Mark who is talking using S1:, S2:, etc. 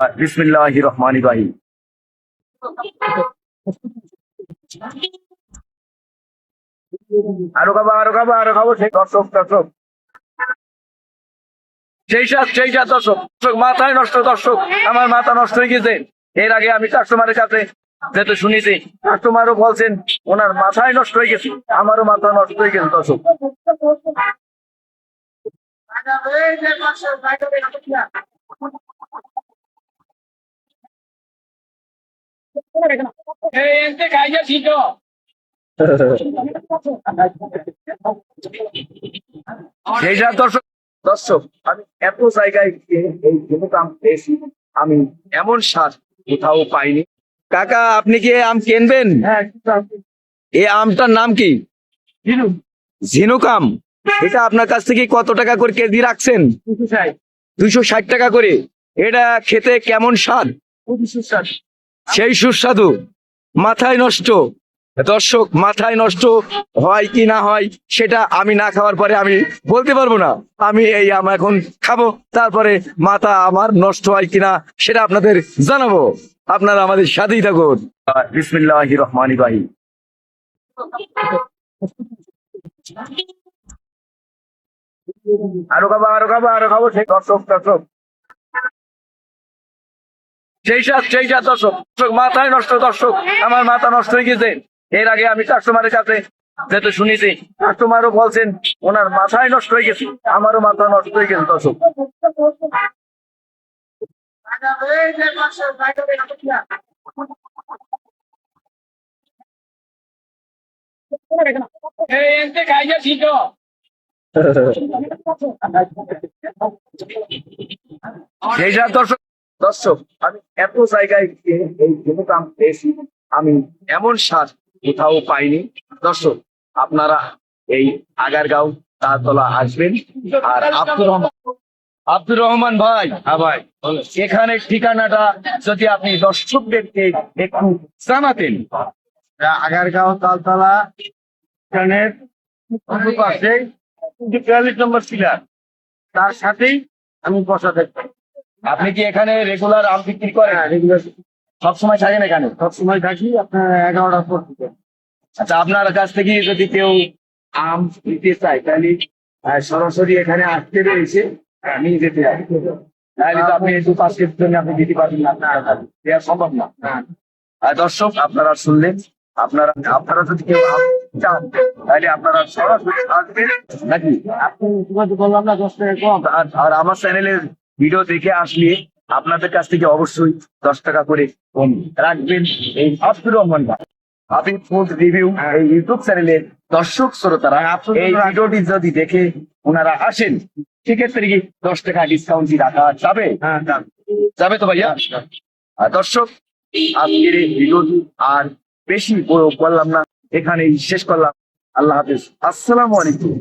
S1: বিসমিল্লাহ রহমান রাহিম। আরও খাব আরও খাব আরও খাব, সেই দর্শক দর্শক। সেই সাত সেই সাত দর্শক। মাথায় নষ্ট দর্শক। আমার মাথা নষ্ট হয়ে গেছে। এর আগে আমি কাস্টমারের কাছে যেতে শুনেছি। কাস্টমারও বলছেন, ওনার মাথায় নষ্ট হয়ে গেছে। আমারও মাথা নষ্ট হয়ে গেছে, দর্শক। দর্শক দর্শক আমি এত জায়গায় এই- পেয়েছি আমি এমন স্বাদ কোথাও পাইনি। কাকা আপনি কি আম কিনবেন?
S2: হ্যাঁ
S1: এই আমটার নাম কি? ঝিনুক। আম এটা আপনার কাছ থেকে কত টাকা করে কেজি রাখছেন? দুইশো ষাট। টাকা করে। এটা খেতে কেমন স্বাদ সেই সুস্বাদু, মাথায় নষ্ট। দর্শক, মাথায় নষ্ট হয় কি না হয়, সেটা আমি না খাওয়ার পরে আমি বলতে পারব না। আমি এই আম এখন খাব, তারপরে মাথা আমার নষ্ট হয় কিনা সেটা আপনাদের জানাব। আপনারা আমাদের সাথেই থাকুন। বিসমিল্লাহ রহমান রাহিম। আরও খাব আরও খাব আরও খাব, সেই দর্শক দর্শক। সেই সাত সেই সাত দর্শক। দর্শক মাথায় নষ্ট দর্শক। আমার মাথা নষ্ট হয়ে গেছে। এর আগে আমি কাস্টমারের কাছে যেতে শুনেছি। কাস্টমারও বলছেন ওনার মাথায় নষ্ট হয়ে গেছে। আমারও মাথা নষ্ট হয়ে গেছে দর্শক। সেই সাত দর্শক দর্শক, আমি এত জায়গায় পেয়েছি, আমি এমন স্বাদ কোথাও পাইনি। দর্শক, আপনারা এই আগারগাঁও তারতলা আসবেন। আর আব্দুর রহমান আব্দুর রহমান ভাই হ্যাঁ ভাই, এখানে ঠিকানাটা যদি আপনি দর্শকদেরকে একটু জানাতেন।
S2: আগারগাঁও তালতলা পাশে নম্বর তার সাথেই আমি বসা থাকি
S1: আপনি কি এখানে রেগুলার আম বিক্রি করেন?
S2: হ্যাঁ রেগুলার
S1: সবসময় থাকেন এখানে?
S2: সবসময় থাকি আপনার এগারোটার পর থেকে।
S1: আচ্ছা আপনার কাছ থেকে যদি কেউ আম নিতে চায় তাহলে সরাসরি এখানে আসতে পেরেছে আমি যেতে হবে তাহলে তো আপনি দু পাঁচ কেজির জন্য আপনি দিতে পারবেন না আপনার দেওয়া সম্ভব না। আর দর্শক আপনারা শুনলেন আপনারা আপনারা যদি কেউ চান তাহলে আপনারা সরাসরি আসবেন। নাকি?
S2: আপনি করলাম না দশ টাকা কম।
S1: আর আর আমার চ্যানেলের ভিডিও দেখে আসলে আপনাদের কাছ থেকে অবশ্যই দশ টাকা করে কম রাখবেন। এই আব্দুর রহমান ভাই আপনি ফুড রিভিউ এই ইউটিউব চ্যানেলের দর্শক শ্রোতারা এই ভিডিওটি যদি দেখে ওনারা আসেন সেক্ষেত্রে কি দশ টাকা ডিসকাউন্ট কি রাখা যাবে?
S2: হ্যাঁ।
S1: যাবে তো ভাইয়া? দর্শক আজকের এই ভিডিওটি আর বেশি করলাম না এখানেই শেষ করলাম। আল্লাহ হাফিজ। আসসালামু আলাইকুম।